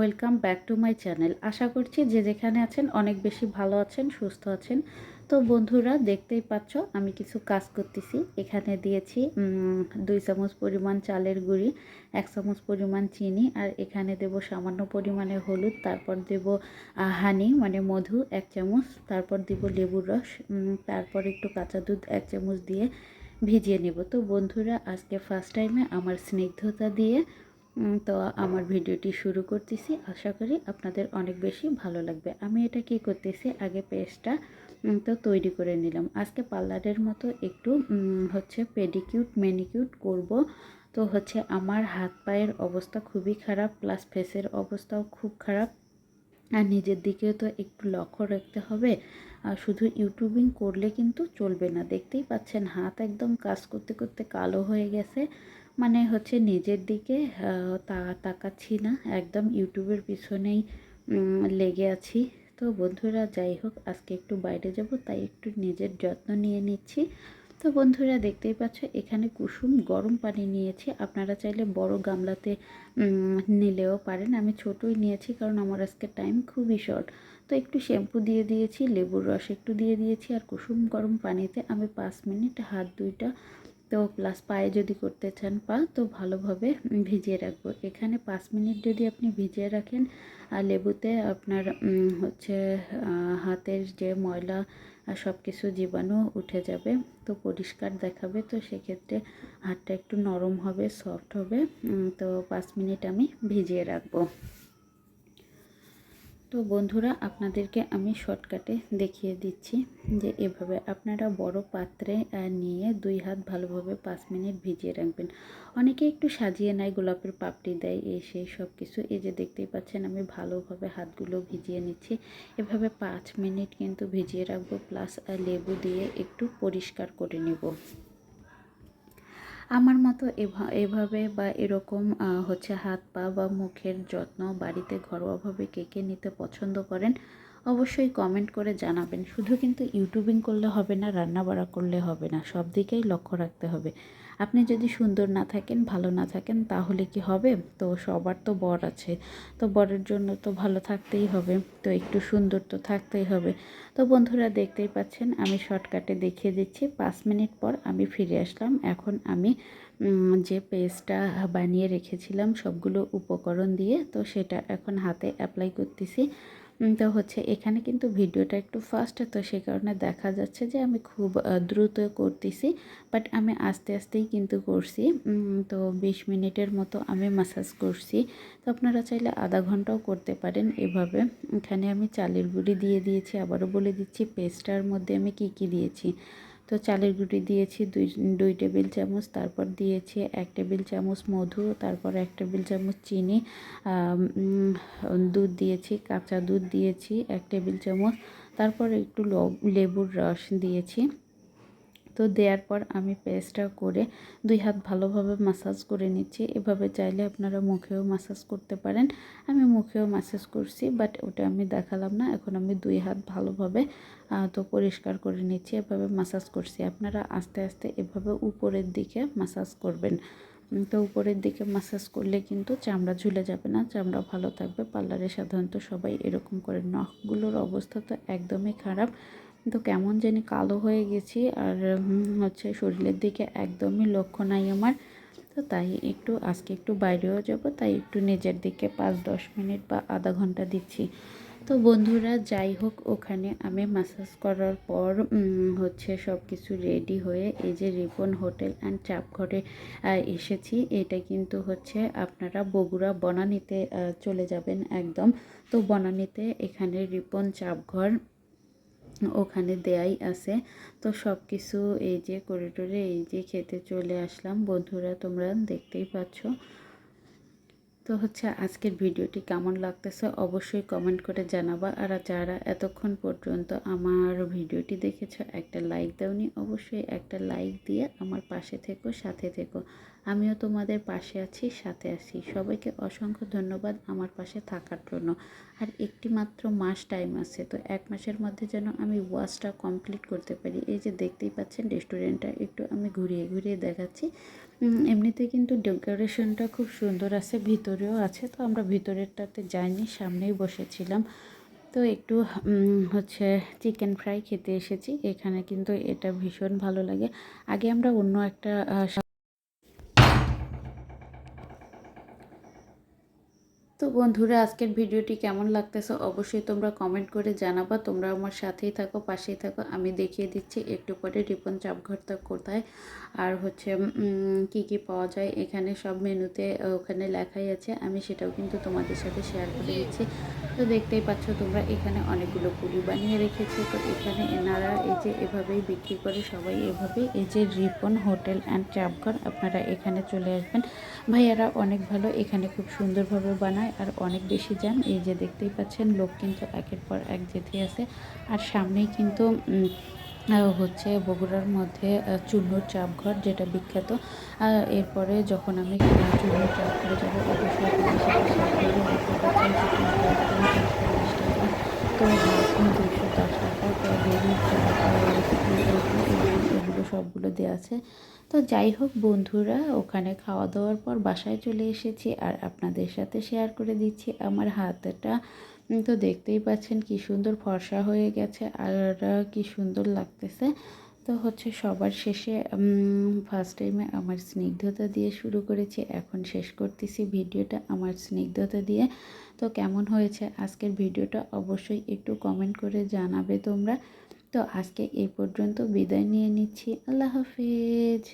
Welcome back to my channel. আশা করছি যে যেখানে আছেন অনেক বেশি ভালো আছেন, সুস্থ আছেন। তো বন্ধুরা, দেখতেই পাচ্ছ, আমি কিছু কাজ করতেছি। এখানে দিয়েছি দুই চামচ পরিমাণ চালের গুঁড়ি, এক চামচ পরিমাণ চিনি, আর এখানে দেব সামান্য পরিমাণে হলুদ, তারপর দেব হানি মানে মধু, এক চামচ, তারপর দেব লেবুর রস তারপর একটু কাঁচা দুধ, এক চামচ দিয়ে ভিজিয়ে নেব। তো বন্ধুরা, আজকে ফার্স্ট টাইমে আমার স্নিগ্ধতা দিয়ে তো আমার ভিডিওটি শুরু করতেছি। আশা করি আপনাদের অনেক বেশি ভালো লাগবে। আমি এটা কি করতেছি? আগে পেস্টটা তো তৈরি করে নিলাম। আজকে পার্লারের মতো একটু হচ্ছে পেডিকিউট, ম্যানিকিউট করব। তো হচ্ছে আমার হাত পায়ের অবস্থা খুবই খারাপ, প্লাস ফেসের অবস্থাও খুব খারাপ। আর নিজের দিকেও তো একটু লক্ষ্য রাখতে হবে। আর শুধু ইউটিউবিং করলে কিন্তু চলবে না। দেখতেই পাচ্ছেন, হাত একদম কাজ করতে করতে কালো হয়ে গেছে। মানে হচ্ছে নিজের দিকে তাকাচ্ছি না। একদম ইউটিউবের পিছনেই লেগে আছি। তো বন্ধুরা, যাই হোক, আজকে একটু বাইরে যাব, তাই একটু নিজের যত্ন নিয়ে নিচ্ছি। তো বন্ধুরা, দেখতেই পাচ্ছ, এখানে কুসুম গরম পানি নিয়েছি। আপনারা চাইলে বড় গামলাতে নিলেও পারেন। আমি ছোটই নিয়েছি, কারণ আমার আজকে টাইম খুবই শর্ট। তো একটু শ্যাম্পু দিয়ে দিয়েছি, লেবুর রস একটু দিয়ে দিয়েছি, আর কুসুম গরম পানিতে আমি পাঁচ মিনিট, হাত দুইটা তো প্লাস পায়ে যদি করতে চান পা, তো ভালোভাবে ভিজিয়ে রাখব। এখানে পাঁচ মিনিট যদি আপনি ভিজিয়ে রাখেন, আর লেবুতে আপনার হচ্ছে হাতের যে ময়লা সব কিছু জীবাণু উঠে যাবে, তো পরিষ্কার দেখাবে, তো সেক্ষেত্রে হাতটা একটু নরম হবে সফট হবে তো পাঁচ মিনিট আমি ভিজিয়ে রাখব। তো বন্ধুরা, আপনাদেরকে আমি শর্টকাটে দেখিয়ে দিচ্ছি যে এভাবে আপনারা বড় পাত্রে নিয়ে দুই হাত ভালোভাবে পাঁচ মিনিট ভিজিয়ে রাখবেন। অনেকে একটু সাজিয়ে নেয়, গোলাপের পাপড়ি দেয় এই সেই সব কিছু এই যে দেখতেই পাচ্ছেন, আমি ভালোভাবে হাতগুলো ভিজিয়ে নিচ্ছি। এভাবে পাঁচ মিনিট কিন্তু ভিজিয়ে রাখব প্লাস লেবু দিয়ে একটু পরিষ্কার করে নেব। আমার মতো এভা- এভাবে বা এরকম হচ্ছে হাত পা বা মুখের যত্ন, বাড়িতে ঘরোয়াভাবে কে কে নিতে পছন্দ করেন, অবশ্যই কমেন্ট করে জানাবেন। শুধু কিন্তু ইউটিউবিং করলে হবে না রান্না বাড়া করলে হবে না, সব দিকেই লক্ষ্য রাখতে হবে। আপনি যদি সুন্দর না থাকেন, ভালো না থাকেন, তাহলে কি হবে? তো সবার তো বর আছে। তো বরের জন্য তো ভালো থাকতেই হবে। তো একটু সুন্দর তো থাকতেই হবে। তো বন্ধুরা দেখতেই পাচ্ছেন, আমি শর্টকাটে দেখিয়ে দিচ্ছি। পাঁচ মিনিট পর আমি ফিরে আসলাম। এখন আমি যে পেস্টটা বানিয়ে রেখেছিলাম, সবগুলো উপকরণ দিয়ে, তো সেটা এখন হাতে অ্যাপ্লাই করতেছি। তো হচ্ছে এখানে কিন্তু ভিডিওটা একটু ফাস্ট তো সে কারণে দেখা যাচ্ছে যে আমি খুব দ্রুত করতেছি বাট আমি আস্তে আস্তেই কিন্তু করছি। তো বিশ মিনিটের মতো আমি মাসাজ করছি। তো আপনারা চাইলে আধা ঘন্টাও করতে পারেন এভাবে। এখানে আমি চালের গুঁড়ি দিয়ে দিয়েছি, আবারও বলে দিচ্ছি পেস্টার মধ্যে আমি কি কি দিয়েছি? তো চালের গুঁড়ি দিয়েছি, দুই দুই টেবিল চামচ, তারপর দিয়েছি এক টেবিল চামচ মধু, তারপর এক টেবিল চামচ চিনি দুধ দিয়েছি, কাঁচা দুধ দিয়েছি, এক টেবিল চামচ, তারপর একটু লব লেবুর রস দিয়েছি। তো দেওয়ার পর আমি পেস্টটা করে দুই হাত ভালোভাবে মাসাজ করে নিচ্ছি। এভাবে চাইলে আপনারা মুখেও মাসাজ করতে পারেন। আমি মুখেও মাসাজ করছি বাট ওটা আমি দেখালাম না। এখন আমি দুই হাত ভালোভাবে তো পরিষ্কার করে নিচ্ছি। এভাবে মাসাজ করছি। আপনারা আস্তে আস্তে এভাবে উপরের দিকে মাসাজ করবেন। তো উপরের দিকে মাসাজ করলে কিন্তু চামড়া ঝুলে যাবে না, চামড়া ভালো থাকবে। পার্লারে সাধারণত সবাই এরকম করে। নখগুলোর অবস্থা তো একদমই খারাপ। তো কেমন জানি কালো হয়ে গেছি আর হচ্ছে শরীরের দিকে একদমই লক্ষ্য নাই আমার। তো তাই একটু, আজকে একটু বাইরেও যাব, তাই একটু নিজের দিকে পাঁচ দশ মিনিট বা আধা ঘণ্টা দিচ্ছি। তো বন্ধুরা, যাই হোক, ওখানে আমি ম্যাসাজ করার পর হচ্ছে সব কিছু রেডি হয়ে এই যে রিপন হোটেল অ্যান্ড চাপঘরে এসেছি। এটা কিন্তু হচ্ছে আপনারা বগুড়া বনানীতে চলে যাবেন একদম। তো বনানীতে এখানে রিপন চাপঘর ওখানে দেয়াই আছে। তো সব কিছু এই যে করিডোরে এই যে খেতে চলে আসলাম। বন্ধুরা, তোমরা দেখতেই পাচ্ছ। তো হচ্ছে আজকের ভিডিওটি কেমন লাগতেছে অবশ্যই কমেন্ট করে জানাবা। আর যারা এতক্ষণ পর্যন্ত আমার ভিডিওটি দেখেছ, একটা লাইক দাওনি। অবশ্যই একটা লাইক দিয়ে আমার পাশে থেকো, সাথে থেকো। আমিও তোমাদের পাশে আছি, সাথে আছি। সবাইকে অসংখ্য ধন্যবাদ আমার পাশে থাকার জন্য। আর একটি মাত্র মাস টাইম আছে, তো এক মাসের মধ্যে যেন আমি ওয়াশটা কমপ্লিট করতে পারি। এই যে দেখতেই পাচ্ছেন রেস্টুরেন্টটা একটু আমি ঘুরিয়ে ঘুরিয়ে দেখাচ্ছি। এমনিতে কিন্তু ডেকোরেশনটা খুব সুন্দর আছে, ভিতরেও আছে, তো আমরা ভিতরেরটাতে যাইনি, সামনেই বসেছিলাম। তো একটু হচ্ছে চিকেন ফ্রাই খেতে এসেছি, এখানে কিন্তু এটা ভীষণ ভালো লাগে। আগে আমরা অন্য একটা তো বন্ধুরা, আজকের ভিডিওটি কেমন লাগতেছে অবশ্যই তোমরা কমেন্ট করে জানাবা। তোমরা আমার সাথেই থাকো, পাশেই থাকো। আমি দেখিয়ে দিচ্ছি একটু পরে রিপন চাপঘরটা কোথায় আর হচ্ছে কি কি পাওয়া যায়। এখানে সব মেনুতে ওখানে লেখাই আছে। আমি সেটাও কিন্তু তোমাদের সাথে শেয়ার করে দিচ্ছি। তো দেখতেই পাচ্ছ তোমরা এখানে অনেকগুলো পুরি বানিয়ে রেখেছে। তো এখানে এনারা এই যে এভাবেই বিক্রি করে, সবাই এভাবেই এই যে রিপন হোটেল অ্যান্ড চাপঘর, আপনারা এখানে চলে আসবেন। ভাইয়ারা অনেক ভালো, এখানে খুব সুন্দরভাবে বানায়। আর অনেক বেশি যান। এই যে দেখতেই পাচ্ছেন, লোক কিন্তু একের পর এক যেতে আছে। আর সামনেই কিন্তু হচ্ছে বগুড়ার মধ্যে চূর্ণর চাপঘর যেটা বিখ্যাত। এরপরে যখন আমি চূর্ণর চাপ চাপঘরে যাব, অবশ্যই এগুলো সবগুলো দেওয়া আছে। তো যাই হোক বন্ধুরা, ওখানে খাওয়া দাওয়ার পর বাসায় চলে এসেছি আর আপনাদের সাথে শেয়ার করে দিচ্ছি আমার হাতটা। তো দেখতেই পাচ্ছেন কি সুন্দর ফর্সা হয়ে গেছে আর কি সুন্দর লাগতেছে। তো হচ্ছে সবার শেষে ফার্স্ট টাইমে আমার স্নিগ্ধতা দিয়ে শুরু করেছি। এখন শেষ করতেছি ভিডিওটা আমার স্নিগ্ধতা দিয়ে। তো কেমন হয়েছে আজকের ভিডিওটা অবশ্যই একটু কমেন্ট করে জানাবে তোমরা। তো আজকে এই পর্যন্ত বিদায় নিয়ে নিচ্ছি। আল্লাহ হাফিজ।